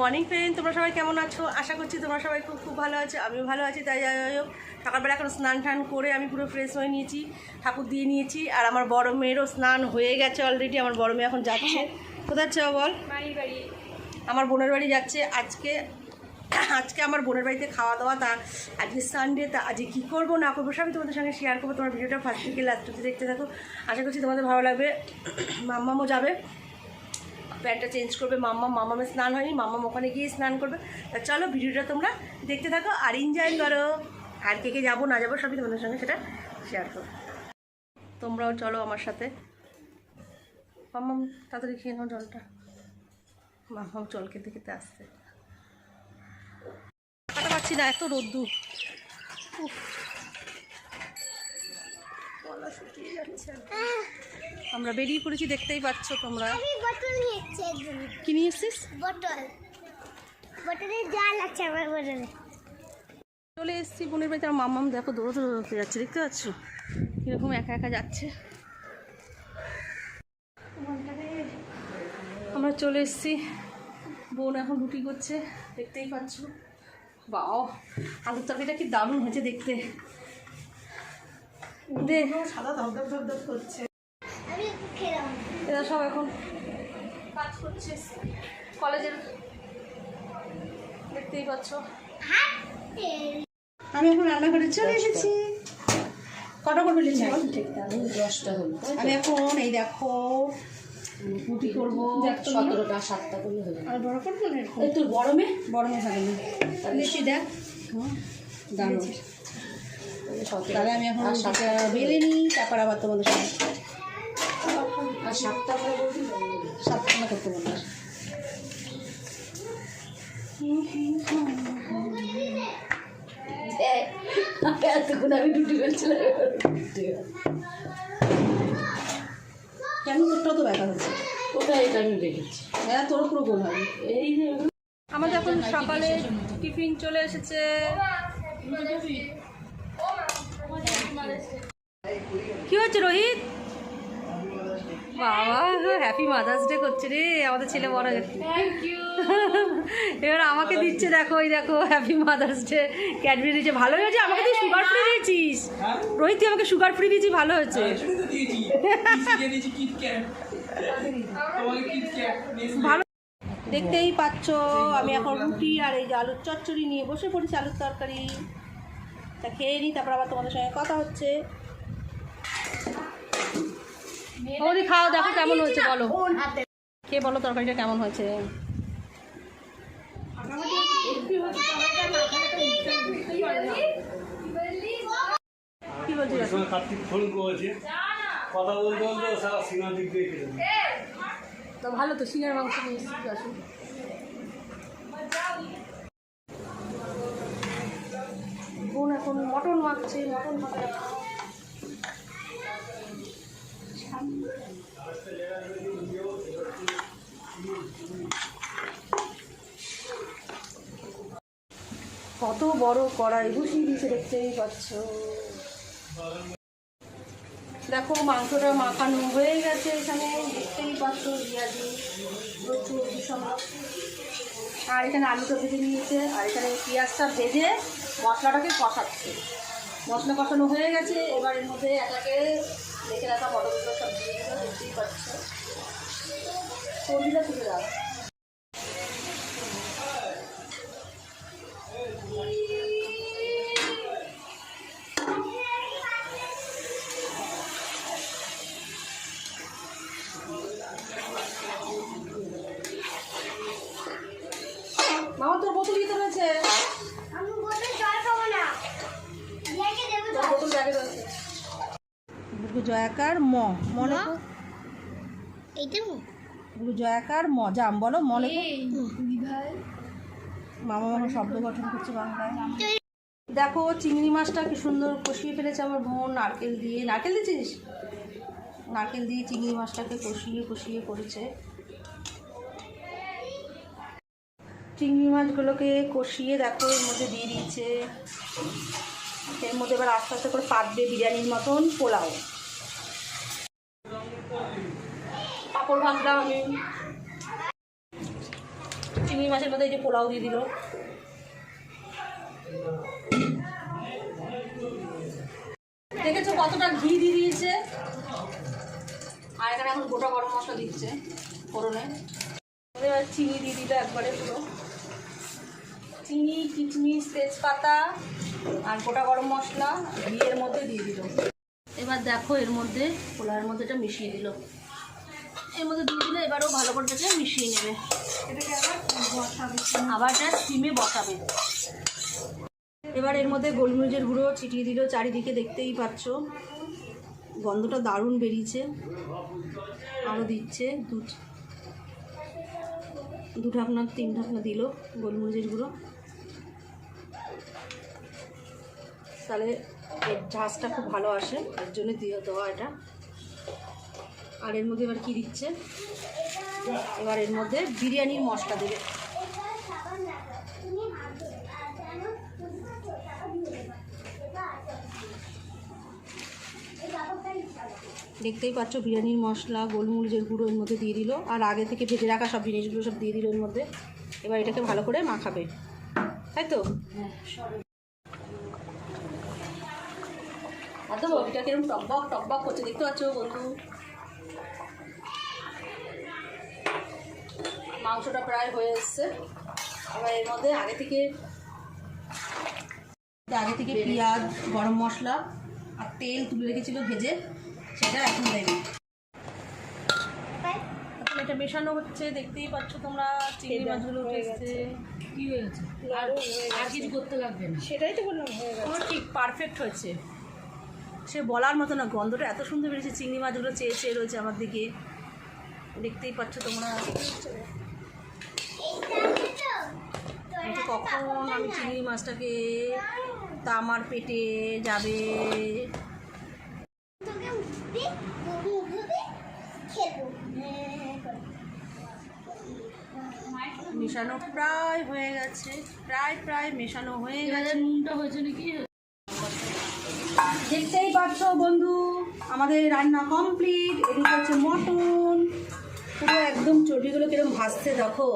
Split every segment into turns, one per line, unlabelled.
Morning friend তোমরা সবাই কেমন আছো? আশা করছি তোমরা সবাই খুব খুব ভালো আছো আমিও ভালো আছি তাই যাই হোক সকালবেলা এখন স্নান টান করে আমি পুরো ফ্রেশ হয়ে নিয়েছি ঠাকুর দিয়ে নিয়েছি আর আমার বড় মেয়েরও স্নান হয়ে গেছে অলরেডি আমার বড় মেয়ে এখন যাচ্ছে। কোথায় যাচ্ছে ও বল আমার বোনের বাড়ি যাচ্ছে আজকে আজকে আমার বোনের বাড়িতে খাওয়া দাওয়া তা আজকে সানডে তা আজকে কী করব না করব আমি তোমাদের সঙ্গে শেয়ার করব তোমার ভিডিওটা ফার্স্ট থেকে লাস্ট অব্দি দেখতে থাকো। আশা করছি তোমাদের ভালো লাগবে মাম্মামও যাবে। প্যান্টটা চেঞ্জ করবে মাম্মা, মামামে স্নান হয়নি, মাম্মাম ওখানে গিয়ে স্নান করবে। তা চলো ভিডিওটা তোমরা দেখতে থাকো আর এনজয় করো। আর কে কে যাব, না যাব সবই তোমাদের সঙ্গে সেটা শেয়ার করো তোমরাও চলো আমার সাথে। মাম্মাম, তাড়াতাড়ি খেয়ে নাও জলটা। মাম্মাম জল খেতে খেতে আসছে। কাটা পাচ্ছি না, এত রোদ্দুর। উফ। শুকিয়ে যাচ্ছে। আমরা বেরিয়ে পড়েছি দেখতেই পাচ্ছ তোমরা।
আমি বটল নিয়েছি
কি নিয়ে এসছিস?
বটল বটলে জাল আছে আমার বটলে
চলে এসেছি বোনের বাড়িতে আমার মাম্মাম দেখো দৌড়ো দৌড়ো দৌড়তে যাচ্ছে দেখতে পাচ্ছ? কীরকম একা একা যাচ্ছে। আমরা চলে এসেছি বোন এখন রুটি করছে দেখতেই পাচ্ছ? বাও আলুর তরকারিটা কি দারুণ হয়েছে দেখতে। দে। সাদা ধপ ধপ ধপ ধপ করছে। এরা সব এখন কাজ করছে কলেজের দেখতেই পাচ্ছ। আমি এখন রান্না করে চলে এসেছি। কটা করবে লিখে
দশটা হলো
আমি এখন এই দেখো রুটি করব।
সতেরোটা সাতটা করলে হয়ে যাবে।
আর বড় করব না
তোর গরমে
বড় মেয়ে থাকে না। লিচি দেখ।
দাঁড়ো
তাহলে আমি এখন রুটিটা বেলে নিই তারপর আবার তোমাদের সঙ্গে
আর সাতটা করে বলছি
সাতখানা করতে বলব
এতক্ষণ আমি রুটি করছিলাম
কেন তোরটাও তো ব্যথা হচ্ছে?
ওটাই এটা আমি দেখেছি।
হ্যাঁ তোরও পুরো গোল হবে।
এই যে
আমাদের এখন সকালে টিফিন চলে এসেছে। কি হচ্ছে রোহিত? বাবা হ্যাপি মাদার্স ডে করছে রে আমাদের ছেলে বড় গেছে। এবার আমাকে দিচ্ছে দেখো ওই দেখো হ্যাপি মাদার্স ডে ক্যাডবেরি দিচ্ছে ভালো হয়েছে আমাকে তুই সুগার ফ্রি দিয়েছিস। রোহিত তুই আমাকে সুগার ফ্রি দিয়েছিস ভালো হয়েছে। ভালো দেখতেই পাচ্ছ আমি এখন রুটি আর এই যে আলুর চচ্চড়ি নিয়ে বসে পড়েছি আলুর তরকারি। তা খেয়ে নিই তারপর আবার তোমাদের সঙ্গে কথা হচ্ছে। বৌদি খাও দেখো কেমন হয়েছে বলো। কে বলো তরকারিটা কেমন হয়েছে? কি বলছিস
ওই সময় কার্তিক ফোন করেছে। কথা বলতে বলতে সারা সিনেমা দিক দিয়ে
তো ভালো তো সিঙ্গার মাংস নিয়ে আসুন বোন এখন মটন মাখছে মটন মাখা কত বড় কড়াই বসিয়ে দিয়েছে দেখতেই পাচ্ছ। দেখো, মাংসটা মাখানো হয়ে গেছে এখানে, দেখতেই পাচ্ছ পেঁয়াজি প্রচুর ভীষণ। আর এখানে আলুটা ভেজে নিয়েছে, আর এখানে পেঁয়াজটা ভেজে মশলাটাকে কষাচ্ছে। মশলা কষানো হয়ে গেছে, এবার এর মধ্যে এটাকে রেখে রাখা পটলগুলো সব দিয়ে দেখতেই পাচ্ছ। সবজিটা তুলে দাও। জয়াকার ম মনে
এইটা
গুরু জয়াকার ম জাম বলো মনে মামা মামা শব্দ গঠন করছে বাংলায়। দেখো চিংড়ি মাছটা কি সুন্দর কষিয়ে ফেলেছে আমার বোন নারকেল দিয়ে। নারকেল দিয়েছিস? নারকেল দিয়ে চিংড়ি মাছটাকে কষিয়ে কষিয়ে করেছে। চিংড়ি মাছগুলোকে কষিয়ে দেখো এর মধ্যে দিয়ে দিচ্ছে। এর মধ্যে এবার আস্তে আস্তে করে পাতবে বিরিয়ানির মতন পোলাও। পাঁপড় ভাজলাম আমি। চিংড়ি মাছের মধ্যে এই যে পোলাও দিয়ে দিল। দেখেছ কতটা ঘি দিয়ে দিয়েছে? আর এখানে এখন গোটা গরম মশলা দিচ্ছে ফোড়নে। এবার চিনি দিয়ে দিল একবারে পুরো। চিনি কিচমিচ তেজপাতা আর গোটা গরম মশলা ঘিয়ের মধ্যে দিয়ে দিল। এবার দেখো এর মধ্যে পোলাওয়ের মধ্যে এটা মিশিয়ে দিল। এর মধ্যে দিয়ে দিলে এবারও ভালো করে এটাকে মিশিয়ে নেবে।
এটাকে আবার
আবার এটা স্টিমে বসাবে। এবার এর মধ্যে গোলমরিচের গুঁড়ো ছিটিয়ে দিল চারিদিকে দেখতেই পাচ্ছ। গন্ধটা দারুণ বেরিয়েছে। আরও দিচ্ছে দু দু ঢাকনা তিন ঢাকনা দিল গোলমরিচের গুঁড়ো। তাহলে এর ঝাঁজটা খুব ভালো আসে এর জন্য দিয়ে দেওয়া এটা। আর এর মধ্যে এবার কি দিচ্ছে? এবার এর মধ্যে বিরিয়ানির মশলা দেবে। দেখতেই পাচ্ছ, বিরিয়ানির মশলা, গোলমরিচের গুঁড়ো এর মধ্যে দিয়ে দিল। আর আগে থেকে ভেজে রাখা সব জিনিসগুলো সব দিয়ে দিল এর মধ্যে। এবার এটাকে ভালো করে মাখাবে। তাই তো? এত এটা কীরকম টকবক টকবক করছে। দেখতে পাচ্ছ বন্ধু? মাংসটা প্রায় হয়ে এসছে। এবার এর মধ্যে আগে থেকে আগে থেকে পেঁয়াজ গরম মশলা আর তেল তুলে রেখেছিল ভেজে। সেটা এখন দেবে এটা মেশানো হচ্ছে দেখতেই পাচ্ছ তোমরা চিংড়ি মাছগুলো উঠে গেছে।
কি হয়েছে আর আর কিছু করতে লাগবে না।
সেটাই তো বললাম
পুরো ঠিক পারফেক্ট হয়েছে। সে বলার মতো না গন্ধটা এত সুন্দর বেরিয়েছে। চিংড়ি মাছগুলো চেয়ে চেয়ে রয়েছে আমার দিকে। দেখতেই পাচ্ছ তোমরা। যে কখন আমি চিংড়ি মাছটাকে তামার পেটে যাবে? মেশানো প্রায় হয়ে গেছে। প্রায় প্রায় মেশানো হয়ে গেছে।
নুনটা হয়েছে নাকি?
দেখতেই পাচ্ছ বন্ধু আমাদের রান্না কমপ্লিট। এদিকে হচ্ছে মটন। পুরো একদম চর্বিগুলো কীরকম ভাসছে দেখো।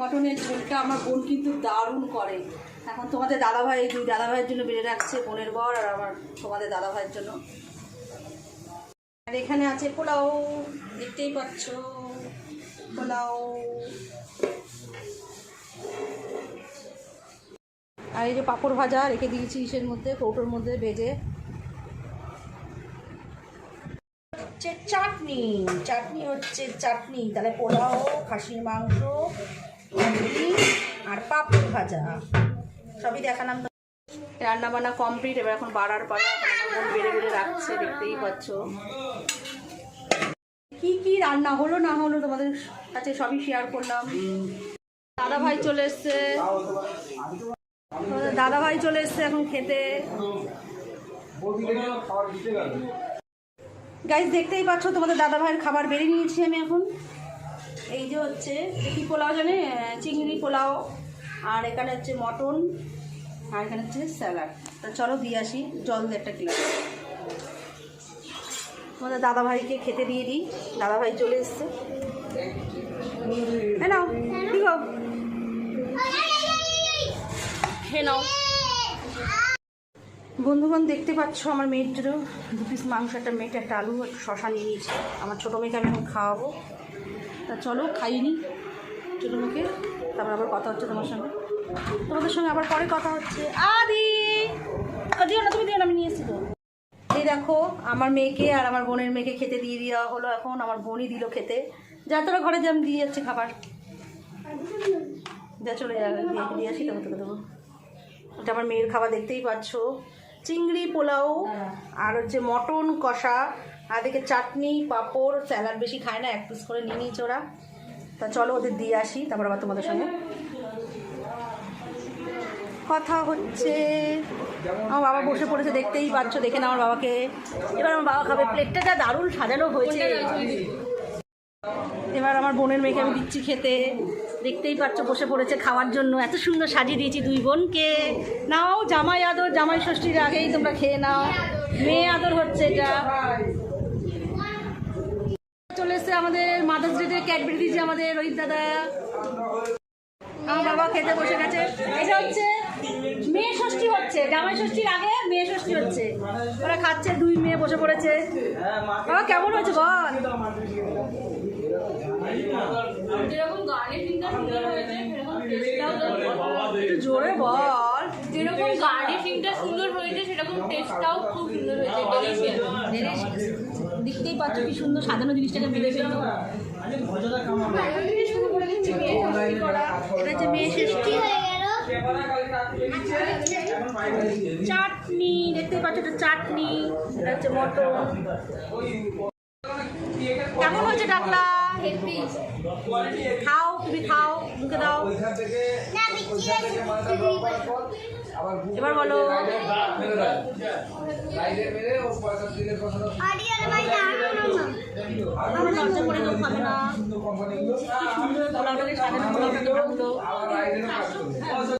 মটনের ঝোলটা আমার বোন কিন্তু দারুণ করে। এখন তোমাদের দাদাভাই, দুই দাদাভাইয়ের জন্য বেড়ে রাখছে বোনের বর আর আমার তোমাদের দাদাভাইয়ের জন্য। আর এখানে আছে পোলাও, দেখতেই পাচ্ছ। পোলাও। আর এই যে পাঁপড় ভাজা রেখে দিয়েছি ইসের মধ্যে, কৌটোর মধ্যে ভেজে। হচ্ছে চাটনি। চাটনি হচ্ছে চাটনি। তাহলে পোলাও খাসির মাংস আর পাপড় ভাজা। সবই দেখালাম তো। রান্না বান্না কমপ্লিট এবার এখন বাড়ার এখন বেড়ে বেড়ে রাখছে দেখতেই পাচ্ছ। কি কি রান্না? হলো না হলো তোমাদের কাছে সবই শেয়ার করলাম। দাদা ভাই চলে এসছে। দাদা ভাই চলে এসছে এখন খেতে। গাইজ দেখতেই পাচ্ছ, তোমাদের দাদা ভাইয়ের খাবার বেড়ে নিয়েছি আমি এখন। এই যে হচ্ছে কি পোলাও জানে? চিংড়ি পোলাও, আর এখানে হচ্ছে মটন, আর এখানে হচ্ছে স্যালাড। তা চলো দিয়ে আসি, জল একটা গ্লাস তোমাদের দাদা ভাইকে খেতে দিয়ে দিই। দাদা ভাই চলে এসছে। হ্যাঁ নাও কি গো খেয়ে নাও। বন্ধুগণ, দেখতে পাচ্ছ আমার মেয়ের জন্য দু পিস মাংস, একটা মেয়েটা একটা আলু একটু শশা নিয়ে নিয়েছি। আমার ছোটো মেয়েকে আমি এখন খাওয়াবো। তা চলো খাইনি ছোটো মেয়েকে, তারপর আবার কথা হচ্ছে তোমার সঙ্গে। তোমাদের সঙ্গে আবার পরে কথা হচ্ছে। আদি! দিও না, তুমি দিও না, আমি নিয়ে তো। এই দেখো, আমার মেয়েকে আর আমার বোনের মেয়েকে খেতে দিয়ে দেওয়া হলো এখন। আমার বোনই দিল খেতে। যা তোরা ঘরে যেমন দিয়ে যাচ্ছে খাবার। যা চলে যাবে দিয়ে আসি তবে তোকে দেবো। এটা আমার মেয়ের খাবার, দেখতেই পাচ্ছ। চিংড়ি পোলাও আর হচ্ছে মটন কষা। আর দিকে চাটনি পাঁপড় স্যালাড বেশি খায় না এক পিস করে নিয়ে নিয়েছে ওরা। তা চলো ওদের দিয়ে আসি তারপর আবার তোমাদের সঙ্গে। কথা হচ্ছে আমার বাবা বসে পড়েছে দেখতেই পাচ্ছ দেখে না আমার বাবাকে। এবার আমার বাবা খাবে। প্লেটটা যা দারুণ সাজানো হয়েছে। এবার আমার বোনের মেয়েকে আমি দিচ্ছি খেতে। দেখতেই পাচ্ছ বসে পড়েছে খাওয়ার জন্য। এত সুন্দর সাজিয়ে দিয়েছি দুই বোনকে। নাও, জামাই আদর, জামাই ষষ্ঠীর আগেই তোমরা খেয়ে নাও। মেয়ে আদর হচ্ছে এটা। চলে এসছে আমাদের মাদার্স ডেতে ক্যাডবেরি দিয়েছে আমাদের রোহিত দাদা। আমার বাবা খেতে বসে গেছে। এটা হচ্ছে মেয়ে ষষ্ঠী হচ্ছে। জামাই ষষ্ঠীর আগে মেয়ে ষষ্ঠী হচ্ছে। ওরা খাচ্ছে, দুই মেয়ে বসে পড়েছে। বাবা, কেমন হয়েছে বল?
যেরকম গার্লিক ফিঙ্গার সুন্দর হয়েছে সেরকম
একটু জোরে বল।
যেরকম ফিঙ্গার সুন্দর হয়েছে সেরকম টেস্টটাও খুব সুন্দর হয়েছে।
দেখতেই পাচ্ছ কি সুন্দর সাজানো জিনিসটাকে এটা হচ্ছে মেয়ে ষষ্ঠী
হয়ে গেল?
চাটনি দেখতেই পাচ্ছ এটা চাটনি এটা হচ্ছে মটন। কেমন হয়েছে ডাকলা খাও তুমি খাও মুখে দাও। এবার বলো। আমার লজ্জা করে কেউ খাবে না। কি সুন্দর সাজানো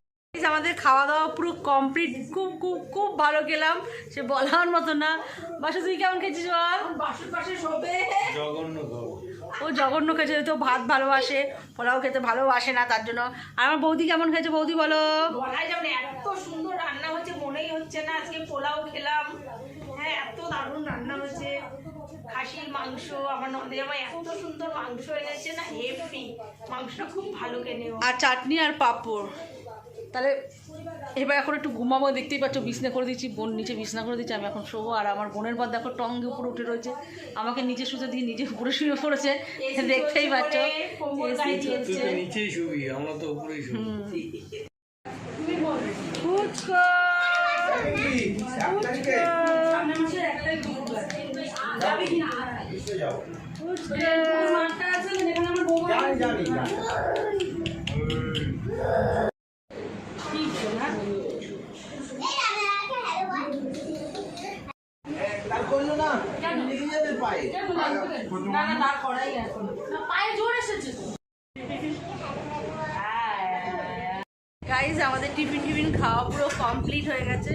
আমাদের খাওয়া দাওয়া পুরো কমপ্লিট খুব খুব খুব ভালো খেলাম। সে বলার মতো না। বাসা তুই কেমন খেয়েছিস ও জঘন্য খেয়েছে তো ভাত ভালোবাসে। পোলাও খেতে ভালোবাসে না তার জন্য। আর আমার বৌদি কেমন খেয়েছে বৌদি বলো?
বলাই যাবে না এত সুন্দর রান্না হচ্ছে মনেই হচ্ছে না। আজকে পোলাও খেলাম। হ্যাঁ এত দারুণ রান্না হয়েছে খাসির মাংস আমার নন্দে আমার এত সুন্দর মাংস এনেছে না হেভি। মাংসটা খুব ভালো কেনে
আর চাটনি আর পাঁপড়। তাহলে এবার এখন একটু ঘুমাবো দেখতেই পাচ্ছ বিছনা করে দিচ্ছি বোন নিচে বিছনা করে দিচ্ছি আমি এখন শোবো আর আমার বোনের পর দেখো টঙ্গে উপরে উঠে রয়েছে আমাকে নিচে শুতে দিয়ে নিজে উপরে শুয়ে পড়েছে দেখতেই পাচ্ছ। গাইজ আমাদের টিফিন টিফিন খাওয়া পুরো কমপ্লিট হয়ে গেছে।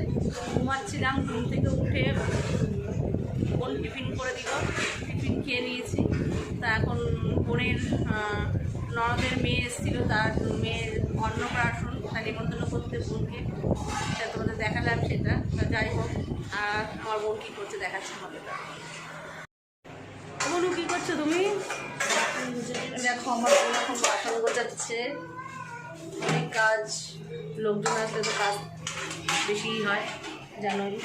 ঘুমাচ্ছিলাম ঘুম থেকে উঠে বোন টিফিন করে দিল। টিফিন খেয়ে নিয়েছি। তা এখন বোনের আহ, ননদের মেয়ে এসেছিল তার মেয়ের অন্নপ্রাশন বোনকে সেটা তোমাদের দেখালাম সেটা যাই হোক, আর আমার বোন কী করছে দেখাচ্ছে আমাকে বনু কী করছ তুমি? দেখো, আমার বোন এখন বাসন গোছাচ্ছে। অনেক কাজ, লোকজন আসলে তো কাজ বেশিই হয়, জানোই।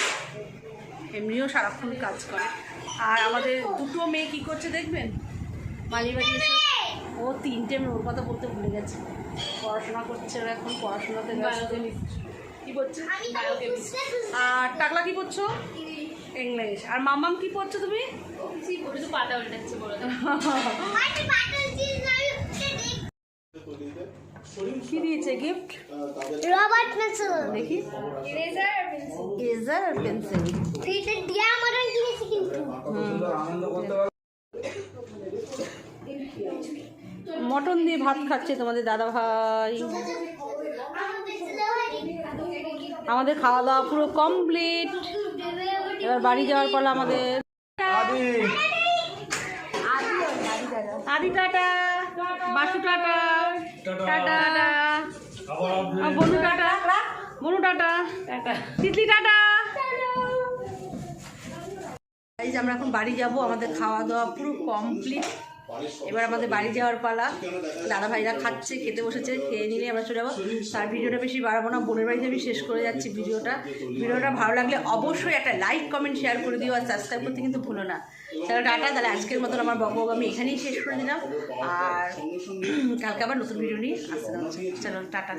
এমনিও সারাক্ষণ কাজ করে। আর আমাদের দুটো মেয়ে কি করছে দেখবেন? মালিবাড়ি ও তিনটে মেয়ে ওর কথা বলতে ভুলে গেছে পড়াশোনা করছে ওরা এখন পড়াশোনাতে কি করছে
আমি
আর টাকলা কি করছ ইংলিশ আর মামাম কি পড়ছো তুমি
পাতা উল্টাচ্ছে বলে
আমি
কি দিয়েছে গিফট
রবার্ট পেন্সিল
দেখি
ইরেজার পেন্সিল
ইরেজার আর পেন্সিল
এটা দিয়া মডার্ন কিনেছি কিন্তু
মটন দিয়ে ভাত খাচ্ছে তোমাদের দাদা ভাই। আমাদের খাওয়া দাওয়া পুরো কমপ্লিট এবার বাড়ি যাওয়ার পর আমাদের। Adi. Tata Basu tata tata. Bonu tata Bonu tata Titli tata. এই যে আমরা এখন বাড়ি যাব আমাদের খাওয়া দাওয়া পুরো কমপ্লিট এবার আমাদের বাড়ি যাওয়ার পালা। দাদা ভাইরা খাচ্ছে খেতে বসেছে খেয়ে নিলে আমরা চলে যাব। তার ভিডিওটা বেশি বাড়াবো না বোনের বাড়িতে আমি শেষ করে যাচ্ছি ভিডিওটা। ভিডিওটা ভালো লাগলে অবশ্যই একটা লাইক কমেন্ট শেয়ার করে দিও আর সাবস্ক্রাইব করতে কিন্তু ভুলো না। তাহলে টাটা তাহলে আজকের মতন আমার বকবক আমি এখানেই শেষ করে দিলাম। আর কালকে আবার নতুন ভিডিও নিয়ে আসতে চলো টাটা।